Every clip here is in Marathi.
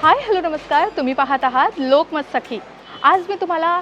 हाय हॅलो नमस्कार. तुम्ही पाहत आहात लोकमत सखी. आज मी तुम्हाला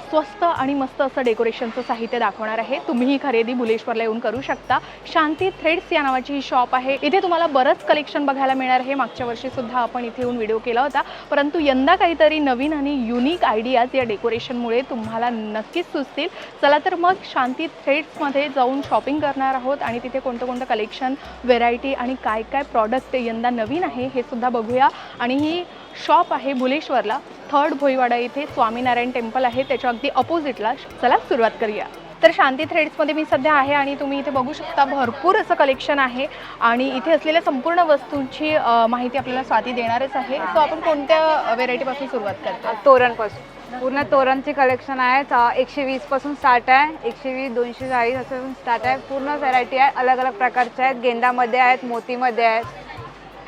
स्वस्त आणि मस्त असं डेकोरेशनचं साहित्य दाखवणार आहे. तुम्ही ही खरेदी बुलेश्वरला येऊन करू शकता. शांती थ्रेड्स या नावाची ही शॉप आहे. इथे तुम्हाला बरंच कलेक्शन बघायला मिळणार आहे. मागच्या वर्षीसुद्धा आपण इथे येऊन व्हिडिओ केला होता. परंतु यंदा काहीतरी नवीन आणि युनिक आयडियाज या डेकोरेशनमुळे तुम्हाला नक्कीच सुचतील. चला तर मग शांती थ्रेड्समध्ये जाऊन शॉपिंग करणार आहोत आणि तिथे कोणतं कोणतं कलेक्शन व्हेरायटी आणि काय काय प्रॉडक्ट यंदा नवीन आहे हे सुद्धा बघूया. आणि ही शॉप आहे बुलेश्वरला थर्ड भोईवाडा इथे स्वामीनारायण टेम्पल आहे त्याच्या अगदी अपोजिटला. चला सुरुवात करूया. तर शांती थ्रेड्समध्ये मी सध्या आहे आणि तुम्ही इथे बघू शकता भरपूर असं कलेक्शन आहे आणि इथे असलेल्या संपूर्ण वस्तूंची माहिती आपल्याला स्वाती देणारच आहे. सो आपण कोणत्या व्हेरायटीपासून सुरुवात करतो तोरणपासून. पूर्ण तोरणचे कलेक्शन आहे. चा- एकशे वीसपासून स्टार्ट आहे. एकशे वीस दोनशे चाळीस असं स्टार्ट आहे. पूर्ण व्हरायटी आहे. अलग अलग प्रकारच्या आहेत. गेंदामध्ये आहेत मोतीमध्ये आहेत.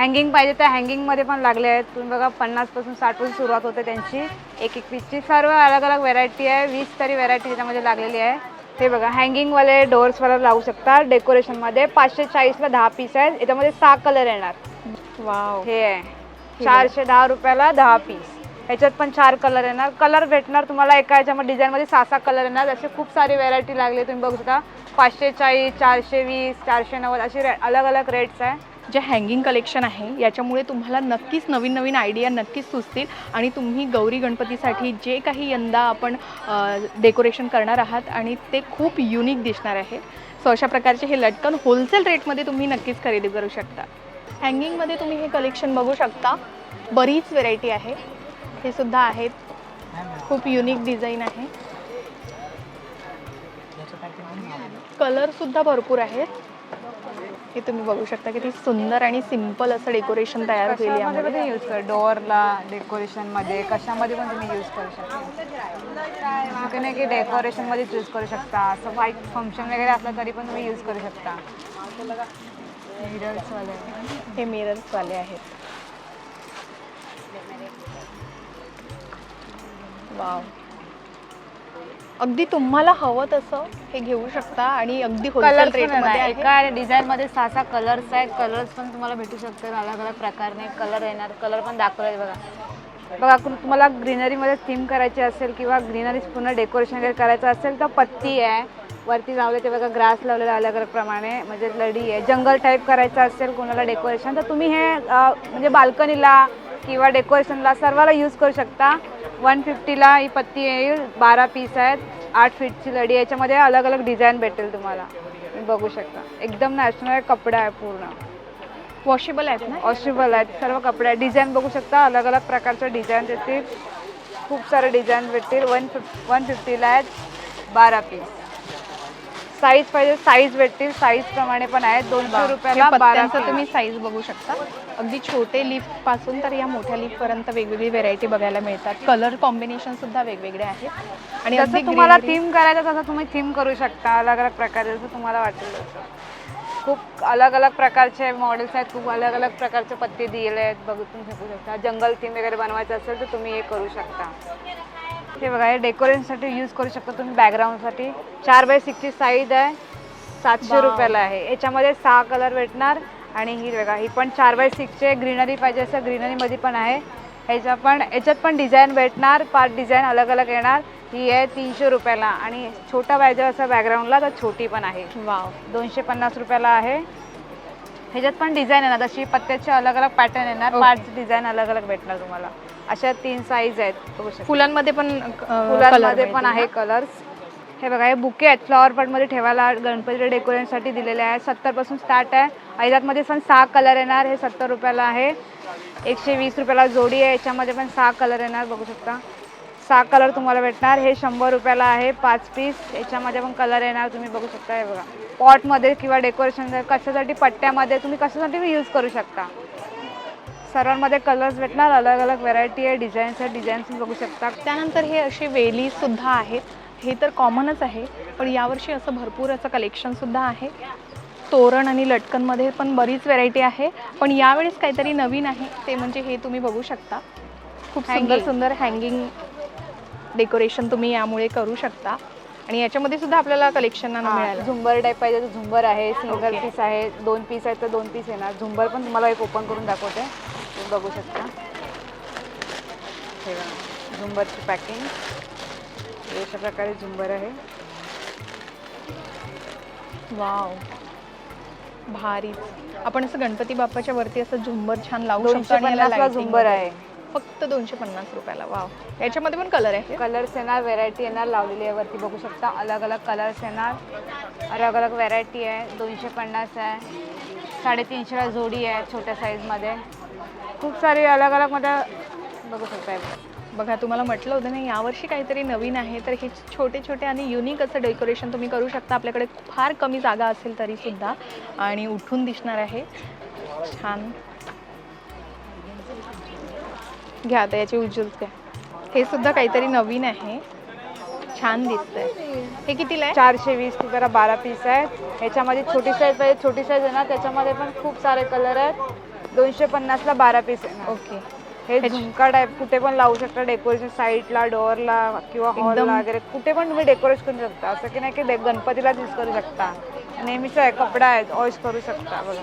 हँगिंग पाहिजे तर हँगिंगमध्ये पण लागले आहेत. तुम्ही बघा पन्नासपासून साठपासून सुरुवात होते त्यांची. एक एक पीसची सर्व अलग अलग व्हरायटी आहे. वीस तरी व्हरायटी त्याच्यामध्ये लागलेली आहे. हे बघा हँगिंगवाले डोअर्सवाला लावू शकता डेकोरेशनमध्ये पाचशे चाळीसला दहा पीस आहेत. याच्यामध्ये सहा कलर येणार. वाव हे आहे. चारशे दहा रुपयाला दहा पीस ह्याच्यात पण चार कलर येणार. कलर भेटणार तुम्हाला एका ह्याच्यामध्ये डिझाईनमध्ये सहा सहा कलर येणार. असे खूप सारी व्हेरायटी लागली तुम्ही बघू शकता. पाचशे चाळीस चारशे वीस चारशे नव्वद असे रे- अलग अलग रेट्स आहे. जे हँगिंग कलेक्शन आहे याच्यामुळे तुम्हाला नक्कीच नवीन नवीन आयडिया नक्कीच सुचतील आणि तुम्ही गौरी गणपतीसाठी जे काही यंदा आपण डेकोरेशन करणार आहात आणि ते खूप युनिक दिसणार आहे. सो अशा प्रकारचे हे लटकन होलसेल रेटमध्ये तुम्ही नक्कीच खरेदी करू शकता. हँगिंगमध्ये तुम्ही हे कलेक्शन बघू शकता. बरीच व्हेरायटी आहे. हे सुद्धा आहेत. खूप युनिक डिझाईन आहे. कलरसुद्धा भरपूर आहेत. हे तुम्ही बघू शकता किती सुंदर आणि सिंपल असं डेकोरेशन तयार यामध्ये. पण यूज कर डोअरला डेकोरेशनमध्ये कशामध्ये पण तुम्ही यूज करू शकता. असं नाही की डेकोरेशनमध्ये यूज करू शकता. असं व्हाईट फंक्शन वगैरे असलं तरी पण तुम्ही यूज करू शकता. मिरर्सवाले हे मिरर्सवाले आहेत. वाव अगदी तुम्हाला हवं तसं हे घेऊ शकता आणि अगदी आहे एका डिझाईन मध्ये सहा सहा कलर्स आहेत. कलर्स पण तुम्हाला भेटू शकतात. अलग अलग प्रकारने कलर येणार. कलर पण दाखवले बघा. बघा तुम्हाला ग्रीनरीमध्ये थीम करायची असेल किंवा ग्रीनरी पूर्ण डेकोरेशन वगैरे करायचं असेल तर पत्ती आहे. वरती लावले ते बघा ग्रास लावलेला अलग अलग प्रमाणे. म्हणजे लढी आहे. जंगल टाईप करायचं असेल कोणाला डेकोरेशन तर तुम्ही हे म्हणजे बाल्कनीला किंवा डेकोरेशनला सर्वाला यूज करू शकता. वन फिफ्टीला ही पत्ती येईल. बारा पीस आहेत. आठ फीटची लढी. याच्यामध्ये अलग अलग डिझाईन भेटेल तुम्हाला. तुम्ही बघू शकता. एकदम नॅशनल कपडा आहे पूर्ण. वॉशेबल आहेत ना? वॉशेबल आहेत. सर्व कपडे आहेत. डिझाईन बघू शकता. अलग अलग प्रकारच्या डिझाईन येतील. खूप सारे डिझाईन भेटतील. वन फिफ वन फिफ्टीला आहेत. बारा पीस साईज पाहिजे. साईज भेटतील. साईज प्रमाणे पण आहेत. दोनशे रुपयाला बारा पत्त्यांचं तुम्ही साईज बघू शकता. अगदी छोटे लिफपासून तर या मोठ्या लिफ पर्यंत वेगवेगळी व्हेरायटी बघायला मिळतात. कलर कॉम्बिनेशन सुद्धा वेगवेगळे आहेत. आणि जसं तुम्हाला थीम करायचं तसं तुम्ही थीम करू शकता. अलग अलग प्रकारे जसं तुम्हाला वाटेल तसं. खूप अलग अलग प्रकारचे मॉडेल्स आहेत. खूप अलग अलग प्रकारचे पत्ते दिले आहेत. बघू तुम्ही शकू शकता. जंगल थीम वगैरे बनवायचं असेल तर तुम्ही हे करू शकता. हे बघा हे डेकोरेशनसाठी यूज करू शकता तुम्ही बॅकग्राऊंडसाठी चार बाय सिक्सची साईज आहे. सातशे. रुपयाला आहे. याच्यामध्ये सहा कलर भेटणार. आणि ही बघा ही पण चार बाय सिक्सचे ग्रीनरी पाहिजे असं ग्रीनरीमध्ये पण आहे. ह्याच्या पण याच्यात पण डिझाईन भेटणार पाच डिझाईन अलग अलग येणार. ही आहे तीनशे रुपयाला आणि छोटा पाहिजे असं बॅकग्राऊंडला तर छोटी पण आहे. वाव दोनशे पन्नास रुपयाला आहे. ह्याच्यात पण डिझाईन येणार जशी पत्त्याचे अलग अलग पॅटर्न येणार. पाच डिझाईन अलग अलग भेटणार तुम्हाला. अशा तीन साईज आहेत. फुलांमध्ये पण फुलांमध्ये पण आहे कलर्स हे बघा हे बुके आहेत. फ्लॉवर पॉटमध्ये ठेवायला गणपतीच्या डेकोरेशनसाठी दिलेले आहे सत्तरपासून स्टार्ट आहे. आयदातमध्ये पण सहा कलर येणार. हे सत्तर रुपयाला आहे. एकशे वीस रुपयाला जोडी आहे. याच्यामध्ये पण सहा कलर येणार. बघू शकता. सहा कलर तुम्हाला भेटणार. हे शंभर रुपयाला आहे. पाच पीस याच्यामध्ये पण कलर येणार. तुम्ही बघू शकता. हे बघा. पॉटमध्ये किंवा डेकोरेशन कशासाठी? पट्ट्यामध्ये. तुम्ही कशासाठी यूज करू शकता. सर्वांमध्ये कलर्स भेटणार. अलग अलग व्हरायटी आहे डिझाईन्स आहे डिझाईन्स बघू शकता. त्यानंतर हे अशी वेली सुद्धा आहेत. हे तर कॉमनच आहे पण यावर्षी असं भरपूर असं कलेक्शन सुद्धा आहे. तोरण आणि लटकनमध्ये पण बरीच व्हेरायटी आहे पण यावेळेस काहीतरी नवीन आहे ते म्हणजे हे तुम्ही बघू शकता. खूप सुंदर. सुंदर हँगिंग डेकोरेशन तुम्ही यामुळे करू शकता. आणि याच्यामध्ये सुद्धा आपल्याला कलेक्शन मिळालं झुंबर टाईप पाहिजे तर झुंबर आहे सिंगल. पीस आहे दोन पीस आहे तर दोन पीस येणार. झुंबर पण तुम्हाला एक ओपन करून दाखवते. तुम्ही बघू शकता. झुंबरची पॅकिंग अशा प्रकारे झुंबर आहे. वाव. भारी. आपण असं गणपती बाप्पाच्या वरती असं झुंबर छान लावू दोनशे शकतो आणि याला पन्नासला lighting झुंबर. आहे. फक्त दोनशे पन्नास रुपयाला. वाव. याच्यामध्ये पण कलर आहे. कलर्स येणार व्हेरायटी येणार लावलेली आहे वरती. बघू शकता अलग अलग कलर्स येणार. अलग अलग व्हेरायटी आहे. दोनशे पन्नास आहे. साडेतीनशेला जोडी आहे छोट्या साईजमध्ये खूप सारी अलग अलगमध्ये बघू शकता बघा. तुम्हाला म्हटलं होतं ना यावर्षी काहीतरी नवीन आहे तर हे छोटे छोटे आणि युनिक असं डेकोरेशन तुम्ही करू शकता. आपल्याकडे फार कमी जागा असेल तरी सुद्धा. आणि उठून दिसणार आहे. छान. घ्या आता याची उज्ज्वल घ्या. हे सुद्धा काहीतरी नवीन आहे. छान दिसतंय. हे कितीला आहे? चारशे वीस रुपयाला बारा पीस आहेत. ह्याच्यामध्ये छोटी साईज पाहिजे छोटी साईज आहे ना त्याच्यामध्ये पण खूप सारे कलर आहेत. दोनशे पन्नासला बारा पीस आहे ओके. हे झुमका टाईप कुठे पण लावू शकता डेकोरेशन साईडला डोअरला किंवा हॉलला वगैरे कुठे पण तुम्ही डेकोरेट करू शकता. असं की नाही की डे- गणपतीलाच यूज करू शकता. नेहमीचा आहे कपडा आहे वॉश करू शकता बघा.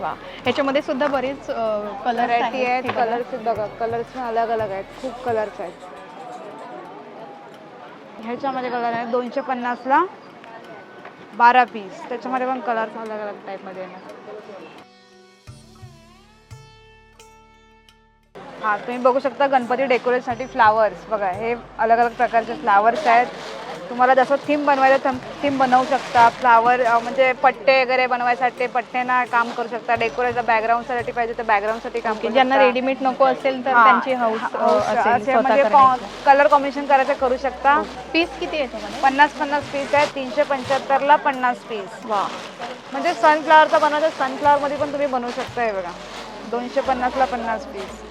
वा. ह्याच्यामध्ये सुद्धा बरेच कलर व्हरायटी आहेत कलर्स बघा. कलर्स पण अलग अलग आहेत खूप कलर्स आहेत. ह्याच्यामध्ये कलर आहे दोनशे पन्नासला बारा पीस त्याच्यामध्ये पण कलर्स अलग अलग टाईपमध्ये येणार. हा तुम्ही बघू शकता गणपती डेकोरेशनसाठी फ्लावर्स बघा हे अलग अलग प्रकारचे फ्लावर्स आहेत. तुम्हाला जसं थीम बनवायचं थीम बनवू शकता. फ्लावर म्हणजे पट्टे वगैरे बनवायसाठी पट्ट्यांना काम करू शकता. डेकोरेशन बॅकग्राऊंडसाठी पाहिजे तर बॅकग्राऊंडसाठी काम करू ज्यांना. रेडीमेड नको असेल तर त्यांची हाऊस म्हणजे कलर कॉम्बिनेशन करायचं करू शकता. पीस किती आहे पन्नास पन्नास पीस आहे. तीनशे पंच्याहत्तरला पन्नास पीस वा. म्हणजे सनफ्लावरचा बनवायचा सनफ्लावरमध्ये पण तुम्ही बनवू शकता हे बघा. दोनशे पन्नासला पन्नास पीस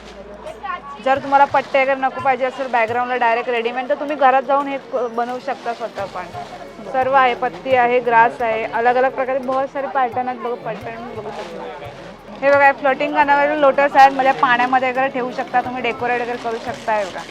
जर तुम्हाला पट्टे वगैरे नको पाहिजे असेल बॅकग्राऊंडला डायरेक्ट रेडीमेड तर तुम्ही घरात जाऊन हे बनवू शकता स्वतः पण. सर्व आहे पत्ती आहे ग्रास आहे अलग अलग प्रकारे बहुत सारे पॅटर्न आहेत. बघू पॅटर्न बघू शकता. हे बघा फ्लोटिंग करणारे लोटस आहेत. म्हणजे पाण्यामध्ये वगैरे ठेवू शकता तुम्ही डेकोरेट वगैरे करू शकता हे बघा.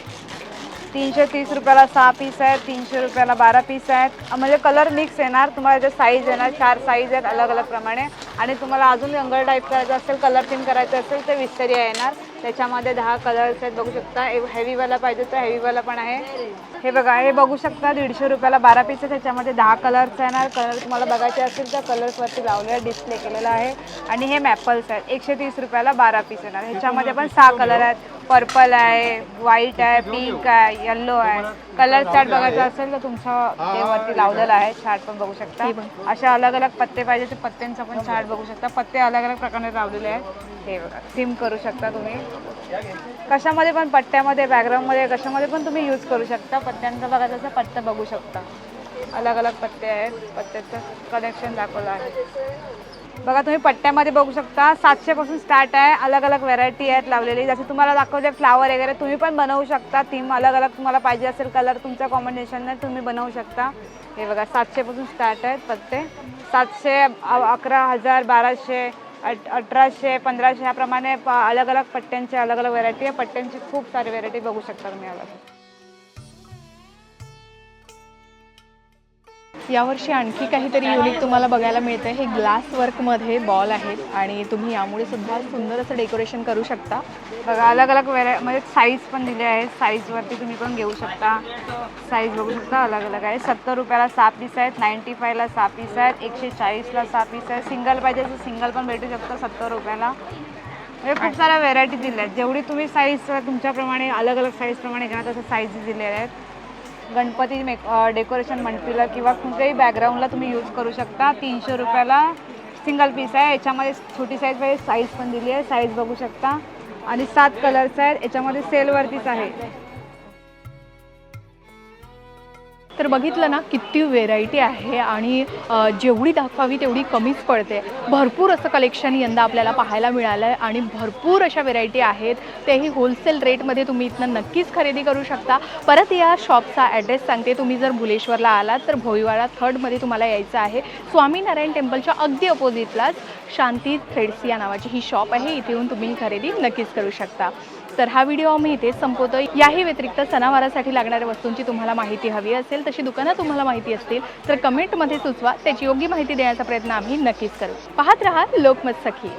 तीनशे तीस रुपयाला सहा पीस आहेत तीनशे रुपयाला बारा पीस आहेत. म्हणजे कलर मिक्स येणार. तुम्हाला त्याचे साईज येणार चार साईज आहेत अलग अलग प्रमाणे. आणि तुम्हाला अजून यंगर टाईप करायचं असेल कलर थीम करायचं असेल तर विस्तरिया येणार. त्याच्यामध्ये दहा कलर्स आहेत. बघू शकता हेवीवाला पाहिजे तर हेवीवाला पण आहे. हे बघा हे बघू शकता दीडशे रुपयाला बारा पीस आहे. त्याच्यामध्ये दहा कलर्स येणार कलर तुम्हाला बघायचे असतील तर कलर्सवरती लावलेला डिस्प्ले केलेला आहे. आणि हे मॅपल्स आहेत. एकशे तीस रुपयाला बारा पीस येणार. ह्याच्यामध्ये पण सहा कलर आहेत. पर्पल आहे व्हाईट आहे पिंक आहे येल्लो आहे. कलर चार्ट बघायचा असेल तर तुमच्या ते वरती लावलेला आहे चार्ट पण बघू शकता. अशा अलग अलग पत्ते पाहिजे तर पत्त्यांचा पण चार्ट बघू शकता. पत्ते अलग अलग प्रकारे लावलेले आहेत. हे बघा थीम करू शकता तुम्ही. कशामध्ये पण पट्ट्यामध्ये बॅकग्राऊंडमध्ये कशामध्ये पण तुम्ही यूज करू शकता. पत्त्यांचा बघायचं असं पत्ते बघू शकता. अलग अलग पत्ते आहेत. पत्त्याचं कलेक्शन दाखवलं आहे. बघा तुम्ही पट्ट्यामध्ये बघू शकता सातशेपासून स्टार्ट आहे अलग अलग व्हरायटी आहेत लावलेली. जसे तुम्हाला दाखवते फ्लावर वगैरे तुम्ही पण बनवू शकता. थीम अलग अलग तुम्हाला पाहिजे असेल कलर तुमच्या कॉम्बिनेशनने तुम्ही बनवू शकता. हे बघा सातशेपासून स्टार्ट आहेत पत्ते. सातशे अकरा हजार बाराशे अट अठराशे पंधराशे ह्याप्रमाणे प- अलग अलग पट्ट्यांचे अलग अलग व्हरायटी आहे. पट्ट्यांची खूप सारी व्हरायटी बघू शकता तुम्ही अलग यावर्षी आणखी काहीतरी युनिक तुम्हाला बघायला मिळतं हे ग्लास वर्कमध्ये बॉल आहेत आणि तुम्ही यामुळे सुद्धा सुंदर असं डेकोरेशन करू शकता. बघा अलग अलग व्हेराय म्हणजे साईज पण दिले आहेत साईजवरती तुम्ही पण घेऊ शकता. साईज बघू शकता अलग अलग आहे. सत्तर रुपयाला सहा पीस आहेत नाईन्टी फायला सहा पीस आहेत एकशे चाळीसला सहा पीस आहेत. सिंगल पाहिजे तर सिंगल पण भेटू शकतं सत्तर रुपयाला. म्हणजे खूप साऱ्या व्हेरायटी दिल्या आहेत. जेवढी तुम्ही साईज तुमच्याप्रमाणे अलग अलग साईजप्रमाणे घ्या तसं साईज दिलेल्या आहेत. गणपती मेक डेकोरेशन म्हणतील किंवा कुठल्याही बॅकग्राऊंडला तुम्ही यूज करू शकता. तीनशे रुपयाला सिंगल पीस आहे. याच्यामध्ये छोटी साईज पाहिजे साईज पण दिली आहे. साईज बघू शकता. आणि सात कलर्स आहेत. याच्यामध्ये सेलवरतीच आहे. तर बघितलं ना किती व्हेरायटी आहे आणि जेवढी दाखवावी तेवढी कमीच पडते. भरपूर असं कलेक्शन यंदा आपल्याला पाहायला मिळालं आहे आणि भरपूर अशा व्हेरायटी आहेत. तेही होलसेल रेटमध्ये तुम्ही इथनं नक्कीच खरेदी करू शकता. परत या शॉपचा ॲड्रेस सांगते. तुम्ही जर भुलेश्वरला आलात तर भोईवाडा थर्डमध्ये तुम्हाला यायचं आहे. स्वामीनारायण टेम्पलच्या अगदी अपोजिटलाच शांती थ्रेड्स या नावाची ही शॉप आहे. इथे येऊन तुम्ही ही खरेदी नक्कीच करू शकता. तर हा व्हिडिओ आम्ही इथे संपवतो याही व्यतिरिक्त सणावारासाठी लागणाऱ्या वस्तूंची तुम्हाला माहिती हवी असेल तशी दुकानं तुम्हाला माहिती असतील तर कमेंटमध्ये सुचवा. त्याची योग्य माहिती देण्याचा प्रयत्न आम्ही नक्कीच करू. पाहत रहा लोकमत सखी.